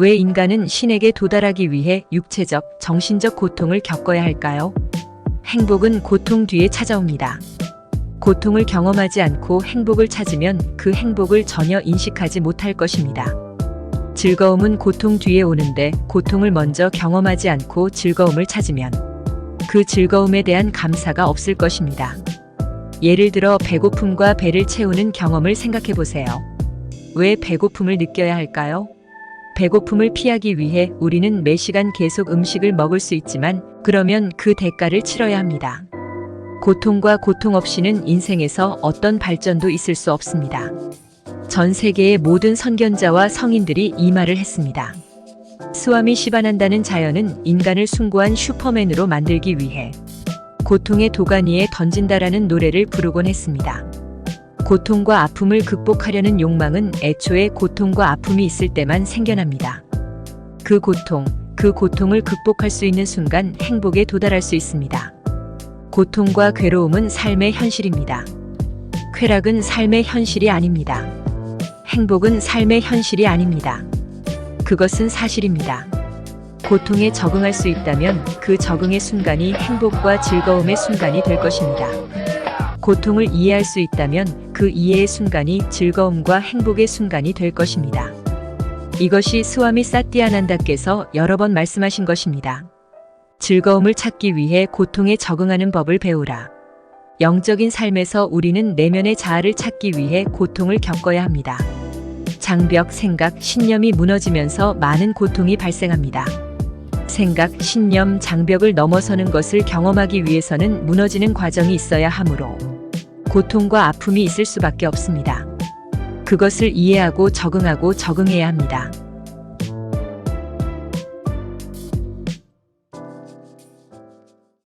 왜 인간은 신에게 도달하기 위해 육체적, 정신적 고통을 겪어야 할까요? 행복은 고통 뒤에 찾아옵니다. 고통을 경험하지 않고 행복을 찾으면 그 행복을 전혀 인식하지 못할 것입니다. 즐거움은 고통 뒤에 오는데 고통을 먼저 경험하지 않고 즐거움을 찾으면 그 즐거움에 대한 감사가 없을 것입니다. 예를 들어 배고픔과 배를 채우는 경험을 생각해 보세요. 왜 배고픔을 느껴야 할까요? 배고픔을 피하기 위해 우리는 매 시간 계속 음식을 먹을 수 있지만 그러면 그 대가를 치러야 합니다. 고통과 고통 없이는 인생에서 어떤 발전도 있을 수 없습니다. 전 세계의 모든 선견자와 성인들이 이 말을 했습니다. 스와미 시바난다는 자연은 인간을 숭고한 슈퍼맨으로 만들기 위해 고통의 도가니에 던진다라는 노래를 부르곤 했습니다. 고통과 아픔을 극복하려는 욕망은 애초에 고통과 아픔이 있을 때만 생겨납니다. 그 고통, 그 고통을 극복할 수 있는 순간 행복에 도달할 수 있습니다. 고통과 괴로움은 삶의 현실입니다. 쾌락은 삶의 현실이 아닙니다. 행복은 삶의 현실이 아닙니다. 그것은 사실입니다. 고통에 적응할 수 있다면 그 적응의 순간이 행복과 즐거움의 순간이 될 것입니다. 고통을 이해할 수 있다면 그 이해의 순간이 즐거움과 행복의 순간이 될 것입니다. 이것이 스와미 사띠아난다께서 여러 번 말씀하신 것입니다. 즐거움을 찾기 위해 고통에 적응하는 법을 배우라. 영적인 삶에서 우리는 내면의 자아를 찾기 위해 고통을 겪어야 합니다. 장벽, 생각, 신념이 무너지면서 많은 고통이 발생합니다. 생각, 신념, 장벽을 넘어서는 것을 경험하기 위해서는 무너지는 과정이 있어야 하므로 고통과 아픔이 있을 수밖에 없습니다. 그것을 이해하고 적응하고 적응해야 합니다.